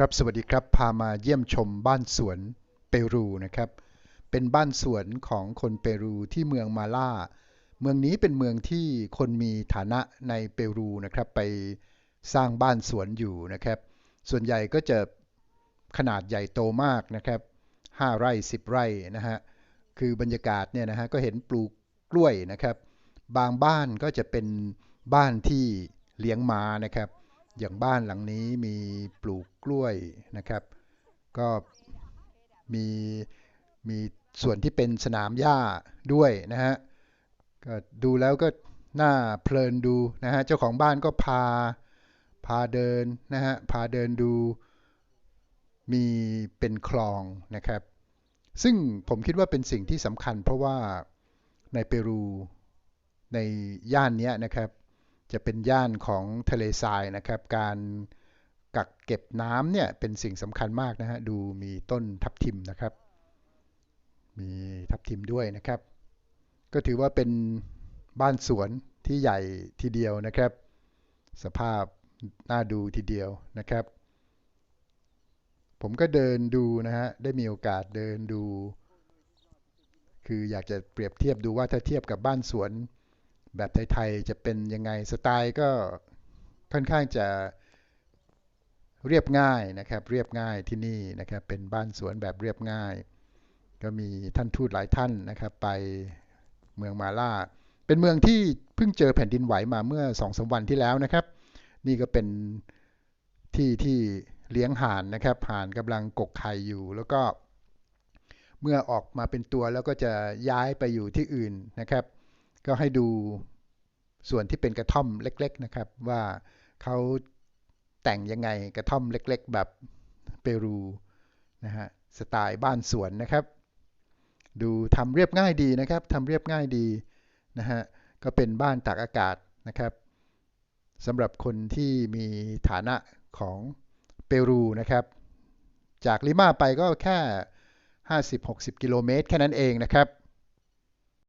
ครับสวัสดีครับ พามาเยี่ยมชมบ้านสวนเปรูนะครับ เป็นบ้านสวนของคนเปรูที่เมืองมาล่า เมืองนี้เป็นเมืองที่คนมีฐานะในเปรูนะครับ ไปสร้างบ้านสวนอยู่นะครับ ส่วนใหญ่ก็จะขนาดใหญ่โตมากนะครับ 5 ไร่ 10 ไร่นะฮะ คือบรรยากาศเนี่ยนะฮะก็เห็นปลูกกล้วยนะครับ บางบ้านก็จะเป็นบ้านที่เลี้ยงม้านะครับ อย่างบ้านหลังนี้มีปลูกกล้วยนะครับ ก็มีมีส่วนที่เป็นสนามหญ้าด้วยนะฮะก็ดูแล้วก็น่าเพลินดูนะฮะเจ้าของบ้านก็พาพาเดินนะฮะพาเดินดูมีเป็นคลองนะครับ ซึ่งผมคิดว่าเป็นสิ่งที่สำคัญเพราะว่าในเปรูในย่านนี้นะครับ จะเป็นย่านของทะเลทรายนะครับ การกักเก็บน้ำเนี่ยเป็นสิ่งสำคัญมากนะฮะ ดูมีต้นทับทิมนะครับ มีทับทิมด้วยนะครับ ก็ถือว่าเป็นบ้านสวนที่ใหญ่ทีเดียวนะครับ สภาพน่าดูทีเดียวนะครับ ผมก็เดินดูนะฮะ ได้มีโอกาสเดินดู คืออยากจะเปรียบเทียบดูว่าถ้าเทียบกับบ้านสวน แบบไทยๆจะเป็นยังไงสไตล์ก็ค่อนข้างจะเรียบง่ายนะครับ เรียบง่ายที่นี่นะครับ เป็นบ้านสวนแบบเรียบง่าย ก็มีท่านทูตหลายท่านนะครับ ไปเมืองมาล่า เป็นเมืองที่เพิ่งเจอแผ่นดินไหวมาเมื่อสองสวันที่แล้วนะครับ นี่ก็เป็นที่ที่เลี้ยงห่านนะครับห่านกำลังกกไข่อยู่ แล้วก็เมื่อออกมาเป็นตัวแล้วก็จะย้ายไปอยู่ที่อื่นนะครับ ก็ให้ดูส่วนที่เป็นกระท่อมเล็ก ๆนะครับ ว่าเขาแต่งยังไงกระท่อมเล็ก ๆ แบบเปรูนะฮะสไตล์บ้านสวนนะครับ ดูทำเรียบง่ายดีนะครับทำเรียบง่ายดีนะฮะก็เป็นบ้านตากอากาศนะครับสำหรับคนที่มีฐานะของเปรูนะครับ จากลิมาไปก็แค่ 50-60 กิโลเมตรแค่นั้นเองนะครับ